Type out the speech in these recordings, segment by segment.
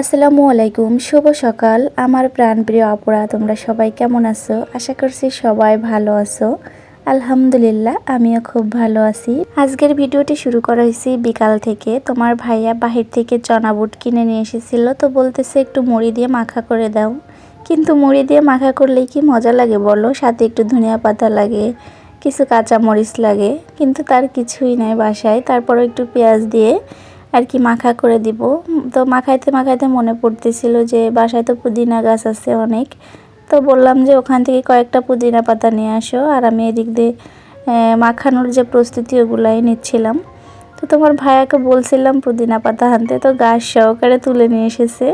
আসসালামু আলাইকুম, শুভ সকাল। আমার প্রাণপ্রিয় আপুরা, তোমরা সবাই কেমন আছো? আশা করছি সবাই ভালো আছো। আলহামদুলিল্লাহ, আমিও খুব ভালো আছি। আজকের ভিডিওটি শুরু করা হয়েছে বিকাল থেকে। তোমার ভাইয়া বাহির থেকে চনা বুট কিনে নিয়ে এসেছিল, তো বলতেছে একটু মুড়ি দিয়ে মাখা করে দাও। কিন্তু মুড়ি দিয়ে মাখা করলে কি মজা লাগে বলো? সাথে একটু ধনিয়া পাতা লাগে, কিছু কাঁচা মরিচ লাগে, কিন্তু তার কিছুই নাই বাসায়। তারপরও একটু পেঁয়াজ দিয়ে আর কি মাখা করে দিব। তো মাখাইতে মাখাইতে মনে পড়তেছিল যে বাসায় তো পুদিনা গাছ আছে অনেক। তো বললাম যে ওখান থেকে কয়েকটা পুদিনা পাতা নিয়ে আসো আর আমি এদিক দিয়ে মাখানোর যে প্রস্তুতি ওগুলাই নিচ্ছিলাম। তো তোমার ভাইয়াকে বলছিলাম পুদিনা পাতা আনতে, তো গাছ সহকারে তুলে নিয়ে এসেছে।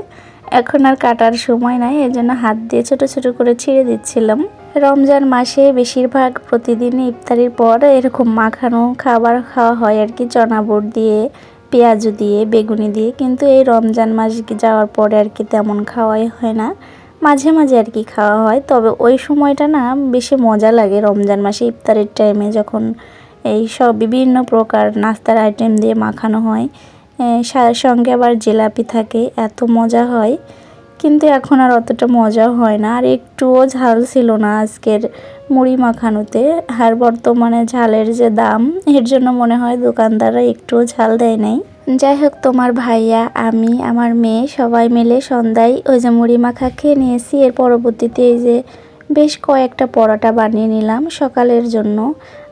এখন আর কাটার সময় নাই এই জন্য হাত দিয়ে ছোট ছোট করে ছিঁড়ে দিচ্ছিলাম। রমজান মাসে বেশিরভাগ প্রতিদিন ইফতারির পর এরকম মাখানো খাবার খাওয়া হয় আর কি চনা বুট দিয়ে। পেঁয়াজু দিয়ে, বেগুনি দিয়ে, কিন্তু এই রমজান মাস যাওয়ার পরে আর কি তেমন খাওয়াই হয় না। মাঝে মাঝে আর কি খাওয়া হয়, তবে ওই সময়টা না বেশি মজা লাগে রমজান মাসে ইফতারের টাইমে যখন এই সব বিভিন্ন প্রকার নাস্তার আইটেম দিয়ে মাখানো হয়। সঙ্গে আবার জিলাপি থাকে, এত মজা হয়। কিন্তু এখন আর অতটা মজা হয় না, আর একটুও ঝাল ছিল না আজকের মুড়ি মাখানোতে আর বর্তমানে ঝালের যে দাম, এর জন্য মনে হয় দোকানদাররা একটুও ঝাল দেয় নাই। যাই হোক, তোমার ভাইয়া, আমি, আমার মেয়ে সবাই মিলে সন্ধ্যায় ওই যে মুড়ি মাখা খেয়ে নিয়েছি। এর পরবর্তীতে এই যে বেশ কয়েকটা পরোটা বানিয়ে নিলাম সকালের জন্য।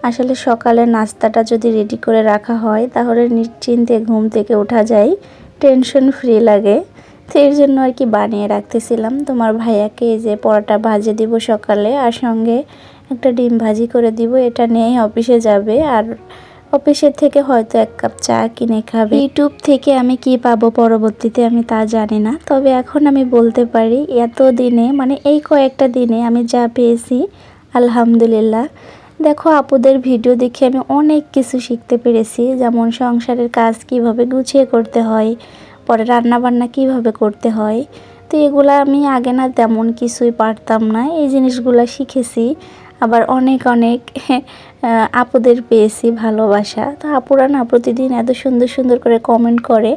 আসলে সকালে নাস্তাটা যদি রেডি করে রাখা হয়, তাহলে নিশ্চিন্তে ঘুম থেকে ওঠা যায়। টেনশন ফ্রি লাগে। তো এর জন্য আর কি বানিয়ে রাখতেছিলাম। তোমার ভাইয়াকে এই যে পরোটা ভাজে দিব সকালে আর সঙ্গে একটা ডিম ভাজি করে দিব। এটা নিয়েই অফিসে যাবে আর অফিসের থেকে হয়তো এক কাপ চা কিনে খাবে। ইউটিউব থেকে আমি কি পাবো পরবর্তীতে আমি তা জানি না। তবে এখন আমি বলতে পারি, এত দিনে মানে এই কয়েকটা দিনে আমি যা পেয়েছি, আলহামদুলিল্লাহ। দেখো, আপুদের ভিডিও দেখে আমি অনেক কিছু শিখতে পেরেছি। যেমন সংসারের কাজ কীভাবে গুছিয়ে করতে হয় পরে রান্না বান্না কীভাবে করতে হয়? তো এগুলো আমি আগে না তেমন কিছুই পারতাম না। এই জিনিসগুলো শিখেছি। আবার অনেক অনেক আপুদের পেয়েছি ভালোবাসা। তো আপুরা না প্রতিদিন এত সুন্দর সুন্দর করে কমেন্ট করে।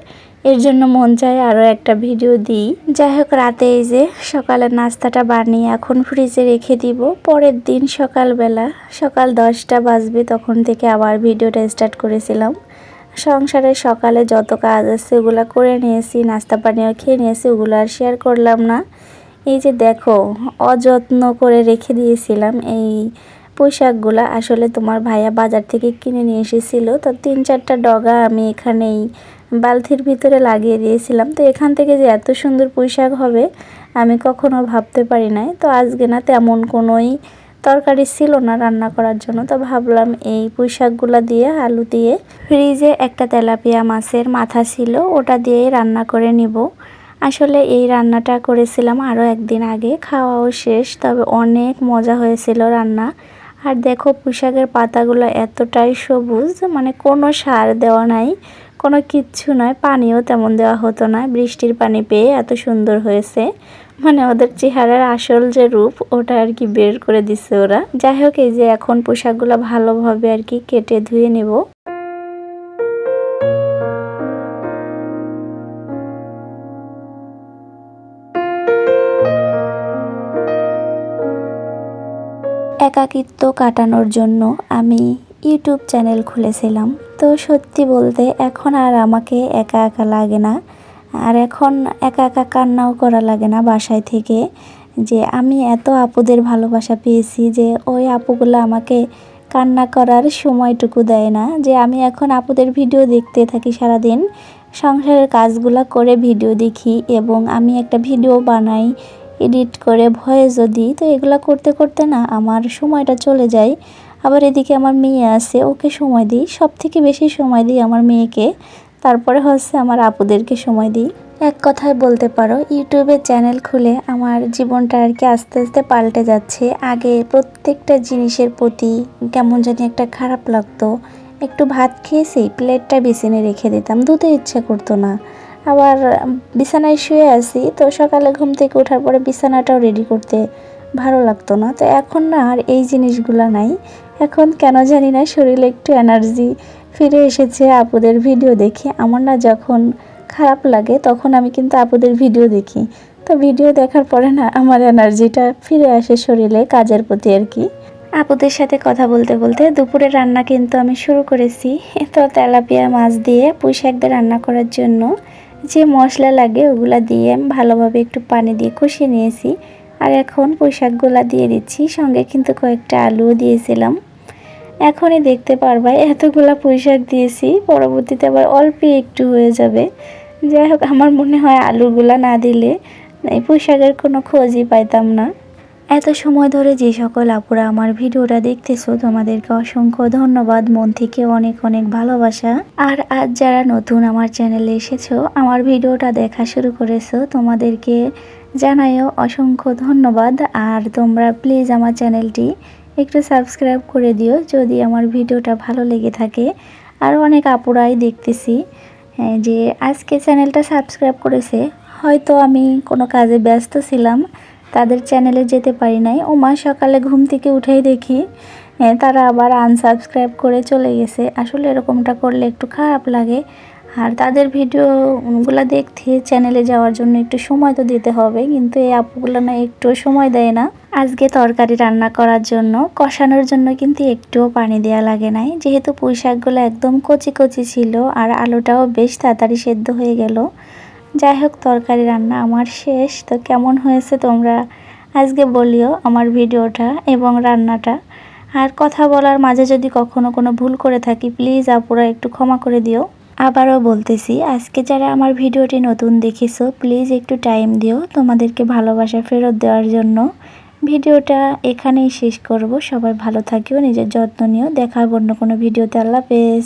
এর জন্য মন চায় আরও একটা ভিডিও দিই। যাই হোক, রাতে এই যে সকালের নাস্তাটা বানিয়ে এখন ফ্রিজে রেখে দিব। পরের দিন সকালবেলা, সকাল দশটা বাজবে তখন থেকে আবার ভিডিওটা স্টার্ট করেছিলাম। সংসারে সকালে যত কাজ আছে, ওগুলো করে নিয়েছি, নাস্তা পানিও খেয়ে নিয়েছি, ওগুলো আর শেয়ার করলাম না। এই যে দেখো, অযত্ন করে রেখে দিয়েছিলাম এই পোশাকগুলা। আসলে তোমার ভাইয়া বাজার থেকে কিনে নিয়ে এসেছিল, তো তিন চারটা ডগা আমি এখানেই বালতির ভিতরে লাগিয়ে দিয়েছিলাম। তো এখান থেকে যে এত সুন্দর পোশাক হবে, আমি কখনো ভাবতে পারি নাই। তো আজকে না তেমন কোনোই তরকারি ছিল না রান্না করার জন্য, তো ভাবলাম এই পুঁইশাকগুলো দিয়ে, আলু দিয়ে ফ্রিজে একটা তেলাপিয়া মাছের মাথা ছিল, ওটা দিয়ে রান্না করে নিব। আসলে এই রান্নাটা করেছিলাম আরও একদিন আগে, খাওয়াও শেষ, তবে অনেক মজা হয়েছিল রান্না। আর দেখো পুঁশাকের পাতাগুলো এতটাই সবুজ মানে কোনো সার দেওয়া নাই। কোনো কিচ্ছু নয়, পানিও তেমন দেওয়া হতো না। বৃষ্টির পানি পেয়ে এত সুন্দর হয়েছে। মানে ওদের চেহারার আসল যে রূপ, ওটা আর কি বের করে দিছে ওরা। যাই হোক, এই যে এখন পোশাকগুলো ভালোভাবে আর কি কেটে ধুয়ে নেব। একাকিত্ব কাটানোর জন্য আমি ইউটিউব চ্যানেল খুলেছিলাম। তো সত্যি বলতে এখন আর আমাকে একা একা লাগে না। আর এখন একা একা কান্নাও করা লাগে না বাসায় থেকে। যে আমি এত আপুদের ভালোবাসা পেয়েছি যে ওই আপুগুলো আমাকে কান্না করার সময়টুকু দেয় না। যে আমি এখন আপুদের ভিডিও দেখতে থাকি সারাদিন, সংসারের কাজগুলো করে ভিডিও দেখি এবং আমি একটা ভিডিও বানাই, এডিট করে, ভয়েসও যদি তো এগুলো করতে করতে না আমার সময়টা চলে যায়। আবার এদিকে আমার মেয়ে আছে, ওকে সময় দিই সব থেকে বেশি সময় দিই আমার মেয়েকে। তারপরে হচ্ছে আমার আপুদেরকে সময় দিই। এক কথায় বলতে পারো ইউটিউবে চ্যানেল খুলে আমার জীবনটা আর কি আস্তে আস্তে পাল্টে যাচ্ছে। আগে প্রত্যেকটা জিনিসের প্রতি কেমন জানি একটা খারাপ লাগতো। একটু ভাত খেয়েছি, প্লেটটা বিছিনে রেখে দিতাম, ধুতে ইচ্ছে করতো না। আবার বিছানায় শুয়ে আছি, তো সকালে ঘুম থেকে ওঠার পরে বিছানাটাও রেডি করতে ভালো লাগতো না। তো এখন না আর এই জিনিসগুলো নাই। এখন কেন জানি না শরীরে একটু এনার্জি ফিরে এসেছে আপুদের ভিডিও দেখে। আমার না যখন খারাপ লাগে তখন আমি কিন্তু আপুদের ভিডিও দেখি। তো ভিডিও দেখার পরে না আমার এনার্জিটা ফিরে আসে শরীরে কাজের প্রতি আর কি। আপুদের সাথে কথা বলতে বলতে দুপুরে রান্না কিন্তু আমি শুরু করেছি। তো তেলাপিয়া মাছ দিয়ে পুঁই শাক দিয়ে রান্না করার জন্য যে মশলা লাগে ওগুলা দিয়ে ভালোভাবে একটু পানি দিয়ে কষিয়ে নিয়েছি। আর এখন পুঁই শাকগুলা দিয়ে দিচ্ছি। সঙ্গে কিন্তু কয়েকটা আলুও দিয়েছিলাম। এখনই দেখতে পারবা, এতগুলা পুঁই শাক দিয়েছি, পরবর্তীতে আবার অল্প একটু হয়ে যাবে। যাই হোক, আমার মনে হয় আলুগুলা না দিলে এই পুঁই শাকের কোনো খোঁজই পাইতাম না। এত সময় ধরে যে সকল আপুরা আমার ভিডিওটা দেখতেছো, তোমাদেরকে অসংখ্য ধন্যবাদ। মন থেকে অনেক অনেক ভালোবাসা। আর আজ যারা নতুন আমার চ্যানেলে এসেছ, আমার ভিডিওটা দেখা শুরু করেছ, তোমাদেরকে জানাইও অসংখ্য ধন্যবাদ। আর তোমরা প্লিজ আমার চ্যানেলটি একটু সাবস্ক্রাইব করে দিও যদি আমার ভিডিওটা ভালো লেগে থাকে। আর অনেক আপুরাই দেখতেছি হ্যাঁ, যে আজকে চ্যানেলটা সাবস্ক্রাইব করেছে। হয়তো আমি কোনো কাজে ব্যস্ত ছিলাম তাদের চ্যানেলে যেতে পারি নাই। ও মা সকালে ঘুম থেকে উঠেই দেখি হ্যাঁ, তারা আবার আনসাবস্ক্রাইব করে চলে গেছে। আসলে এরকমটা করলে একটু খারাপ লাগে। আর তাদের ভিডিওগুলো দেখতে চ্যানেলে যাওয়ার জন্য একটু সময় তো দিতে হবে, কিন্তু এই আপুগুলো না একটু সময় দেয় না। আজকে তরকারি রান্না করার জন্য, কষানোর জন্য কিন্তু একটুও পানি দেওয়া লাগে নাই। যেহেতু পুঁই শাকগুলো একদম কচি কচি ছিল, আর আলুটাও বেশ তাড়াতাড়ি সেদ্ধ হয়ে গেল। যাই হোক, তরকারি রান্না আমার শেষ। তো কেমন হয়েছে তোমরা আজকে বলিও আমার ভিডিওটা এবং রান্নাটা। আর কথা বলার মাঝে যদি কখনো কোনো ভুল করে থাকি প্লিজ আপুরা একটু ক্ষমা করে দিও। আবারও বলতেছি, আজকে যারা আমার ভিডিওটি নতুন দেখেছ প্লিজ একটু টাইম দিও তোমাদেরকে ভালোবাসা ফেরত দেওয়ার জন্য। ভিডিওটা এখানেই শেষ করব। সবাই ভালো থাকিও, নিজের যত্ন নিও। দেখা অন্য কোনো ভিডিওতে। আল্লাহ পেস